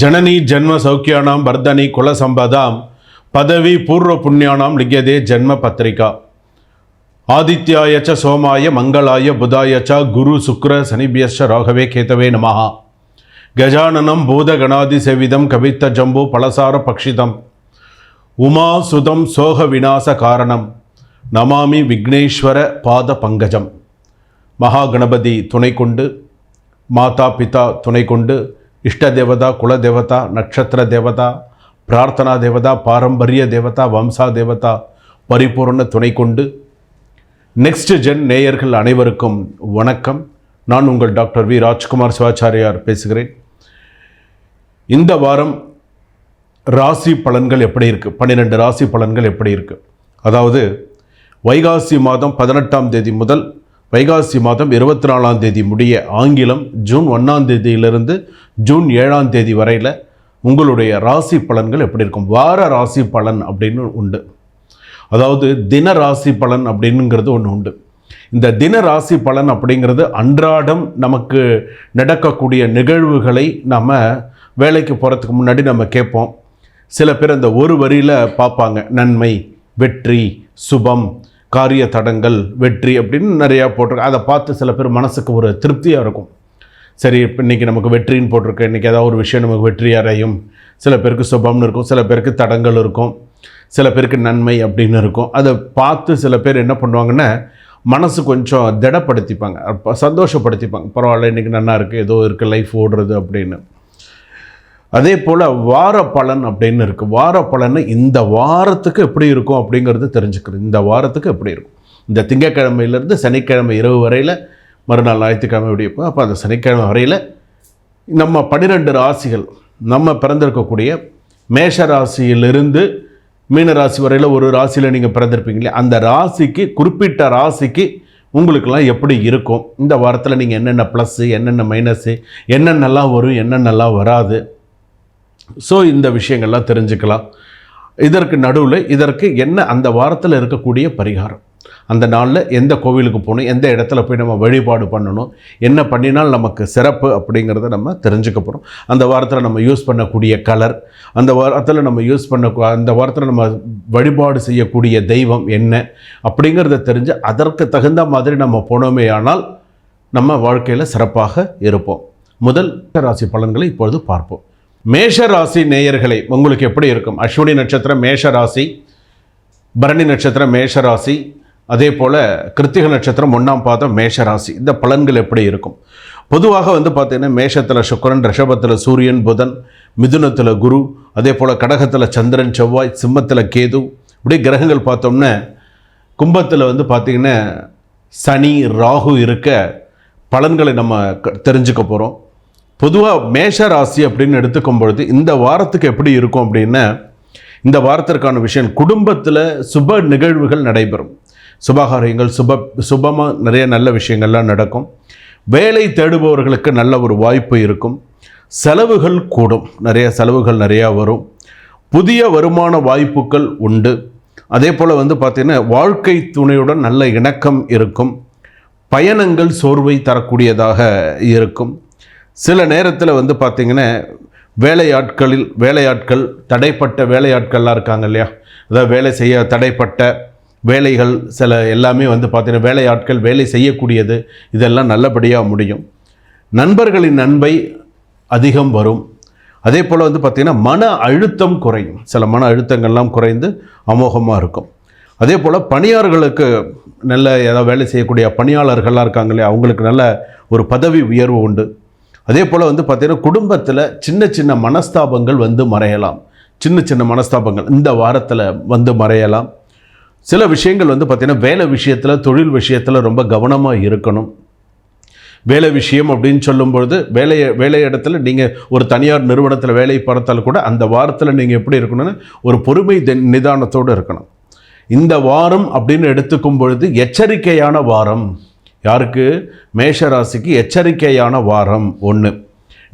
ஜனனி ஜென்ம சௌக்கியானாம் வர்தனி குலசம்பதாம் பதவி பூர்வ புண்ணியானாம் லிங்கியதே ஜென்ம பத்திரிகா. ஆதித்யாயச்ச சோமாய மங்களாய புதாயச்ச குரு சுக்ர சனிபியஸ்ச ராகவே கேதவே நமஹா. கஜானனம் பூதகணாதி செவிதம் கவித்த ஜம்பு பலசார பக்ஷிதம். உமா சுதம் சோக விநாச காரணம். நமாமி விக்னேஸ்வர பாத பங்கஜம். மகா கணபதி துணை கொண்டு மாதா பிதா துணை கொண்டு இஷ்ட தேவதா குல தேவதா நட்சத்திர தேவதா பிரார்த்தனா தேவதா பாரம்பரிய தேவதா வம்சா தேவதா பரிபூர்ண துணை கொண்டு நெக்ஸ்ட் ஜென் நேயர்கள் அனைவருக்கும் வணக்கம். நான் உங்கள் டாக்டர் வி. ராஜ்குமார் சிவாச்சாரியார் பேசுகிறேன். இந்த வாரம் ராசி பலன்கள் எப்படி இருக்குது பன்னிரெண்டு ராசி பலன்கள் எப்படி இருக்குது அதாவது வைகாசி மாதம் பதினெட்டாம் தேதி முதல் வைகாசி மாதம் இருபத்தி நாலாம் தேதி முடிய ஆங்கிலம் ஜூன் ஒன்றாம் தேதியிலிருந்து ஜூன் ஏழாம் தேதி வரையில் உங்களுடைய ராசி பலன்கள் எப்படி இருக்கும்? வார ராசி பலன் அப்படின்னு உண்டு. அதாவது தின ராசி பலன் அப்படிங்கிறது ஒன்று உண்டு. இந்த தின ராசி பலன் அப்படிங்கிறது அன்றாடம் நமக்கு நடக்கக்கூடிய நிகழ்வுகளை நம்ம வேலைக்கு போகிறதுக்கு முன்னாடி நம்ம கேட்போம். சில பேர் அந்த ஒரு வரியில் பார்ப்பாங்க நன்மை வெற்றி சுபம். காரிய தடங்கள் வெற்றி அப்படின்னு நிறையா போட்டிருக்கு. அதை பார்த்து சில பேர் மனசுக்கு ஒரு திருப்தியாக இருக்கும். சரி இப்போ இன்றைக்கி நமக்கு வெற்றின்னு போட்டிருக்கு. இன்றைக்கி ஏதாவது ஒரு விஷயம் நமக்கு வெற்றி அடையும். சில பேருக்கு சுபம்னு இருக்கும். சில பேருக்கு தடங்கள் இருக்கும். சில பேருக்கு நன்மை அப்படின்னு இருக்கும். அதை பார்த்து சில பேர் என்ன பண்ணுவாங்கன்னா மனசு கொஞ்சம் திடப்படுத்திப்பாங்க. சந்தோஷப்படுத்திப்பாங்க. பரவாயில்ல இன்றைக்கி நல்லா இருக்குது ஏதோ இருக்குது லைஃப் ஓடுறது அப்படின்னு. அதே போல் வார பலன் அப்படின்னு இருக்குது வார பலன் இந்த வாரத்துக்கு எப்படி இருக்கும் அப்படிங்கிறது தெரிஞ்சுக்கிறது. இந்த வாரத்துக்கு எப்படி இருக்கும்? இந்த திங்கக்கிழமையிலேருந்து சனிக்கிழமை இரவு வரையில் மறுநாள் ஞாயிற்றுக்கிழமை எப்படி இருக்கும் அப்போ அந்த சனிக்கிழமை வரையில் நம்ம பன்னிரெண்டு ராசிகள் நம்ம பிறந்திருக்கக்கூடிய மேஷ ராசியிலிருந்து மீன ராசி வரையில் ஒரு ராசியில் நீங்கள் பிறந்திருப்பீங்களே அந்த ராசிக்கு குறிப்பிட்ட ராசிக்கு உங்களுக்கெல்லாம் எப்படி இருக்கும்? இந்த வாரத்தில் நீங்கள் என்னென்ன ப்ளஸ்ஸு என்னென்ன மைனஸு என்னென்னலாம் வரும் என்னென்னலாம் வராது? ஸோ இந்த விஷயங்கள்லாம் தெரிஞ்சுக்கலாம். இதற்கு நடுவில் இதற்கு என்ன அந்த வாரத்தில் இருக்கக்கூடிய பரிகாரம். அந்த நாளில் எந்த கோவிலுக்கு போகணும் எந்த இடத்துல போய் நம்ம வழிபாடு பண்ணணும் என்ன பண்ணினால் நமக்கு சிறப்பு அப்படிங்கிறத நம்ம தெரிஞ்சுக்க போகிறோம் அந்த வாரத்தில் நம்ம யூஸ் பண்ணக்கூடிய கலர் அந்த வாரத்தில் நம்ம யூஸ் பண்ண அந்த வாரத்தில் நம்ம வழிபாடு செய்யக்கூடிய தெய்வம் என்ன அப்படிங்கிறத தெரிஞ்சு அதற்கு தகுந்த மாதிரி நம்ம போனோமே ஆனால் நம்ம வாழ்க்கையில் சிறப்பாக இருப்போம். முதல் ராசி பலன்களை இப்பொழுது பார்ப்போம். மேஷ ராசி நேயர்களை உங்களுக்கு எப்படி இருக்கும்? அஸ்வினி நட்சத்திரம் மேஷ ராசி பரணி நட்சத்திரம் மேஷ ராசி அதே போல் கிருத்திக நட்சத்திரம் ஒன்றாம் பாதம் மேஷ ராசி இந்த பலன்கள் எப்படி இருக்கும்? பொதுவாக வந்து பார்த்திங்கன்னா மேஷத்தில் சுக்கரன் ரிஷபத்தில் சூரியன் புதன் மிதுனத்தில் குரு அதே போல் கடகத்தில் சந்திரன் செவ்வாய் சிம்மத்தில் கேது. இப்படி கிரகங்கள் பார்த்தோம்னா கும்பத்தில் வந்து பார்த்திங்கன்னா சனி ராகு இருக்க பலன்களை நம்ம தெரிஞ்சுக்க போகிறோம் பொதுவாக மேஷ ராசி அப்படின்னு எடுத்துக்கும் பொழுது இந்த வாரத்துக்கு எப்படி இருக்கும் அப்படின்னா இந்த வாரத்திற்கான விஷயம் குடும்பத்தில் சுப நிகழ்வுகள் நடைபெறும். சுபகாரியங்கள் சுப சுபமாக நிறைய நல்ல விஷயங்கள்லாம் நடக்கும். வேலை தேடுபவர்களுக்கு நல்ல ஒரு வாய்ப்பு இருக்கும். செலவுகள் கூடும். நிறைய செலவுகள் நிறையா வரும். புதிய வருமான வாய்ப்புகள் உண்டு. அதே போல் வந்து பார்த்திங்கன்னா வாழ்க்கை துணையுடன் நல்ல இணக்கம் இருக்கும். பயணங்கள் சோர்வை தரக்கூடியதாக இருக்கும். சில நேரத்தில் வந்து பார்த்திங்கன்னா வேலையாட்களில் வேலையாட்கள் தடைப்பட்ட வேலையாட்கள்லாம் இருக்காங்க இல்லையா? அதாவது வேலை செய்ய தடைப்பட்ட வேலைகள் சில எல்லாமே வந்து பார்த்திங்கன்னா வேலையாட்கள் வேலை செய்யக்கூடியது இதெல்லாம் நல்லபடியாக முடியும். நண்பர்களின் நன்மை அதிகம் வரும். அதே போல் வந்து பார்த்திங்கன்னா மன அழுத்தம் குறையும். சில மன அழுத்தங்கள்லாம் குறைந்து அமோகமாக இருக்கும். அதே போல் பணியாளர்களுக்கு நல்ல ஏதாவது வேலை செய்யக்கூடிய பணியாளர்கள்லாம் இருக்காங்களே அவங்களுக்கு நல்ல ஒரு பதவி உயர்வு உண்டு. அதே போல் வந்து பார்த்திங்கன்னா குடும்பத்தில் சின்ன சின்ன மனஸ்தாபங்கள் வந்து மறையலாம். சின்ன சின்ன மனஸ்தாபங்கள் இந்த வாரத்தில் வந்து மறையலாம். சில விஷயங்கள் வந்து பார்த்திங்கன்னா வேலை விஷயத்தில் தொழில் விஷயத்தில் ரொம்ப கவனமாக இருக்கணும். வேலை விஷயம் அப்படின்னு சொல்லும்பொழுது வேலையை வேலை இடத்துல நீங்கள் ஒரு தனியார் நிறுவனத்தில் வேலை பார்த்தால் கூட அந்த வாரத்தில் நீங்கள் எப்படி இருக்கணும்னு ஒரு பொறுமை நிதானத்தோடு இருக்கணும். இந்த வாரம் அப்படின்னு எடுத்துக்கும் பொழுது எச்சரிக்கையான வாரம். யாருக்கு? மேஷராசிக்கு எச்சரிக்கையான வாரம் ஒன்று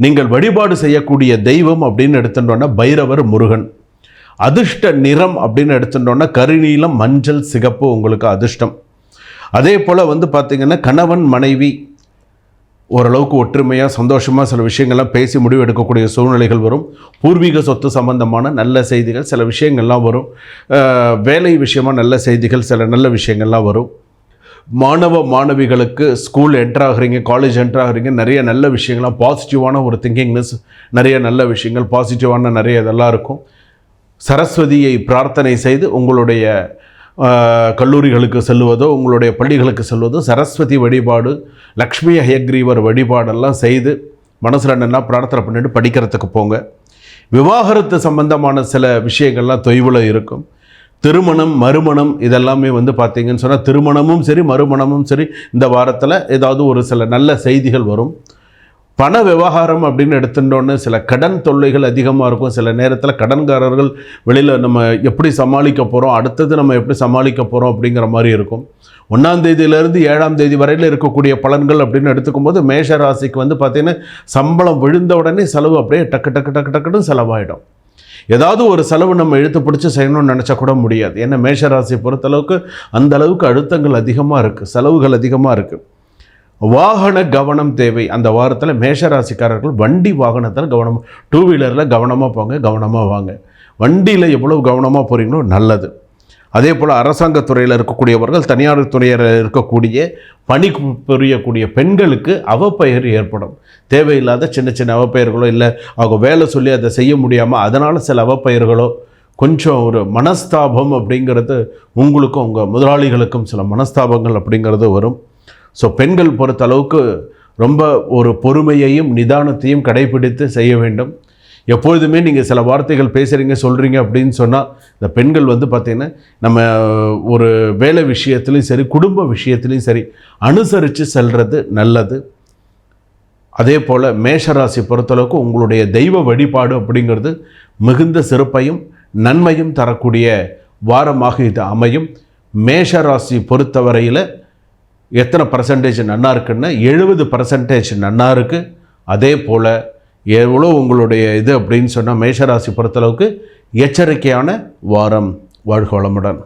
நீங்கள் வழிபாடு செய்யக்கூடிய தெய்வம் அப்படின்னு எடுத்துட்டோன்னா பைரவர் முருகன். அதிர்ஷ்ட நிறம் அப்படின்னு எடுத்துட்டோன்னா கருநீலம் மஞ்சள் சிகப்பு உங்களுக்கு அதிர்ஷ்டம். அதே போல் வந்து பார்த்திங்கன்னா கணவன் மனைவி ஓரளவுக்கு ஒற்றுமையாக சந்தோஷமாக சில விஷயங்கள்லாம் பேசி முடிவு எடுக்கக்கூடிய சூழ்நிலைகள் வரும். பூர்வீக சொத்து சம்பந்தமான நல்ல செய்திகள் சில விஷயங்கள்லாம் வரும். வேலை விஷயமா நல்ல செய்திகள் சில நல்ல விஷயங்கள்லாம் வரும். மாணவ மாணவிகளுக்கு ஸ்கூல் என்டர் ஆகுறீங்க காலேஜ் என்டர் ஆகுறீங்க நிறைய நல்ல விஷயங்கள்லாம் பாசிட்டிவான ஒரு திங்கிங்னஸ் நிறைய நல்ல விஷயங்கள் பாசிட்டிவான நிறைய இதெல்லாம் இருக்கும். சரஸ்வதியை பிரார்த்தனை செய்து உங்களுடைய கல்லூரிகளுக்கு செல்வதோ உங்களுடைய பள்ளிகளுக்கு செல்வதோ சரஸ்வதி வழிபாடு லக்ஷ்மி ஹயக்ரீவர் வழிபாடெல்லாம் செய்து மனசில் நல்லா பிரார்த்தனை பண்ணிட்டு படிக்கிறதுக்கு போங்க. விவாகரத்து சம்பந்தமான சில விஷயங்கள்லாம் தொய்வில் இருக்கும். திருமணம் மறுமணம் இதெல்லாமே வந்து பார்த்தீங்கன்னு சொன்னால் திருமணமும் சரி மறுமணமும் சரி இந்த வாரத்தில் ஏதாவது ஒரு சில நல்ல செய்திகள் வரும். பண விவகாரம் அப்படின்னு எடுத்துட்டோன்னு சில கடன் தொல்லைகள் அதிகமாக இருக்கும். சில நேரத்தில் கடன்காரர்கள் வெளியில் நம்ம எப்படி சமாளிக்க போகிறோம் அடுத்தது நம்ம எப்படி சமாளிக்க போகிறோம் அப்படிங்கிற மாதிரி இருக்கும். ஒன்றாம் தேதியிலேருந்து ஏழாம் தேதி வரையில் இருக்கக்கூடிய பலன்கள் அப்படின்னு எடுத்துக்கும்போது மேஷ ராசிக்கு வந்து பார்த்திங்கன்னா சம்பளம் விழுந்த உடனே செலவு அப்படியே டக்கு டக்கு டக்கு டக்குன்னு செலவாயிடும். ஏதாவது ஒரு செலவு நம்ம இழுத்து பிடிச்சி செய்யணும்னு நினச்சா கூட முடியாது. ஏன்னா மேஷராசியை பொறுத்தளவுக்கு அந்த அளவுக்கு அழுத்தங்கள் அதிகமாக இருக்குது செலவுகள் அதிகமாக இருக்குது வாகன கவனம் தேவை. அந்த வாரத்தில் மேஷராசிக்காரர்கள் வண்டி வாகனத்தில் கவனம் டூ வீலரில் கவனமாக போங்க கவனமாக வாங்க. வண்டியில் எவ்வளோ கவனமாக போகிறீங்களோ நல்லது. அதே போல் அரசாங்கத்துறையில் இருக்கக்கூடியவர்கள் தனியார் துறையில் இருக்கக்கூடிய பணி புரியக்கூடிய பெண்களுக்கு அவப்பெயர் ஏற்படும். தேவையில்லாத சின்ன சின்ன அவப்பெயர்களோ இல்லை அவங்க வேலை சொல்லி அதை செய்ய முடியாமல் அதனால் சில அவப்பெயர்களோ கொஞ்சம் ஒரு மனஸ்தாபம் அப்படிங்கிறது உங்களுக்கும் உங்கள் முதலாளிகளுக்கும் சில மனஸ்தாபங்கள் அப்படிங்கிறது வரும். ஸோ பெண்கள் பொறுத்த அளவுக்கு ரொம்ப ஒரு பொறுமையையும் நிதானத்தையும் கடைபிடித்து செய்ய வேண்டும். எப்பொழுதுமே நீங்கள் சில வார்த்தைகள் பேசுகிறீங்க சொல்கிறீங்க அப்படின்னு சொன்னால் இந்த பெண்கள் வந்து பார்த்திங்கன்னா நம்ம ஒரு வேலை விஷயத்துலையும் சரி குடும்ப விஷயத்துலையும் சரி அனுசரித்து செல்வது நல்லது. அதே போல் மேஷராசி பொறுத்தளவுக்கு உங்களுடைய தெய்வ வழிபாடு அப்படிங்கிறது மிகுந்த சிறப்பையும் நன்மையும் தரக்கூடிய வாரமாக இது அமையும். மேஷராசி பொறுத்தவரையில் எத்தனை பர்சன்டேஜ் நன்னா இருக்குன்னா எழுபது பர்சன்டேஜ் நன்னா இருக்குது அதே போல் எவ்வளோ உங்களுடைய இது அப்படின்னு சொன்னால் மேஷராசி பொறுத்தளவுக்கு எச்சரிக்கையான வாரம் வாழ்க வளமுடன்.